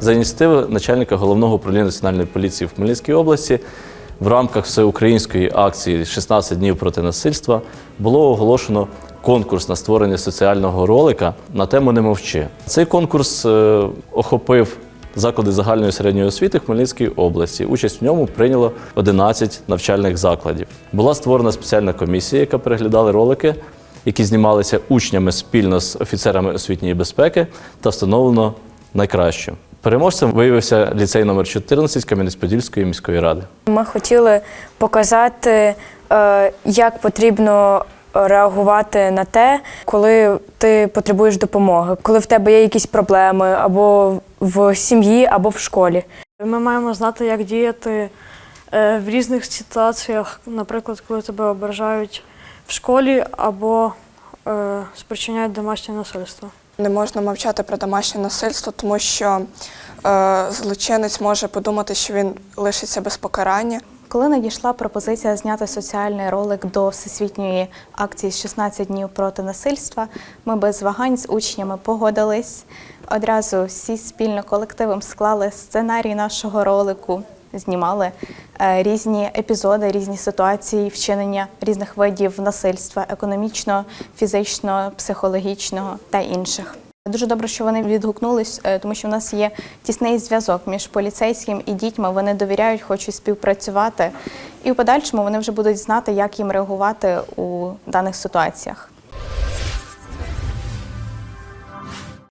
За ініціативи начальника головного управління національної поліції в Хмельницькій області в рамках всеукраїнської акції «16 днів проти насильства було оголошено конкурс на створення соціального ролика на тему Не мовчи. Цей конкурс е, охопив заклади загальної середньої освіти Хмельницької області. Участь в ньому прийняло 11 навчальних закладів. Була створена спеціальна комісія, яка переглядала ролики, які знімалися учнями спільно з офіцерами освітньої безпеки та встановлено найкраще. Переможцем виявився ліцей номер 14 Кам'янець-Подільської міської ради. Ми хотіли показати, е, як потрібно реагувати на те, коли ти потребуєш допомоги, коли в тебе є якісь проблеми або в сім'ї, або в школі. Ми маємо знати, як діяти е, в різних ситуаціях, наприклад, коли тебе ображають в школі або е, спричиняють домашнє насильство. Не можна мовчати про домашнє насильство, тому що е, злочинець може подумати, що він лишиться без покарання. Коли надійшла пропозиція зняти соціальний ролик до всесвітньої акції «16 днів проти насильства, ми без вагань з учнями погодились. Одразу всі спільно колективом склали сценарій нашого ролику, знімали е, різні епізоди, різні ситуації вчинення різних видів насильства економічного, фізичного, психологічного та інших. Дуже добре, що вони відгукнулись, е, тому що в нас є тісний зв'язок між поліцейським і дітьми. Вони довіряють, хочуть співпрацювати, і в подальшому вони вже будуть знати, як їм реагувати у даних ситуаціях.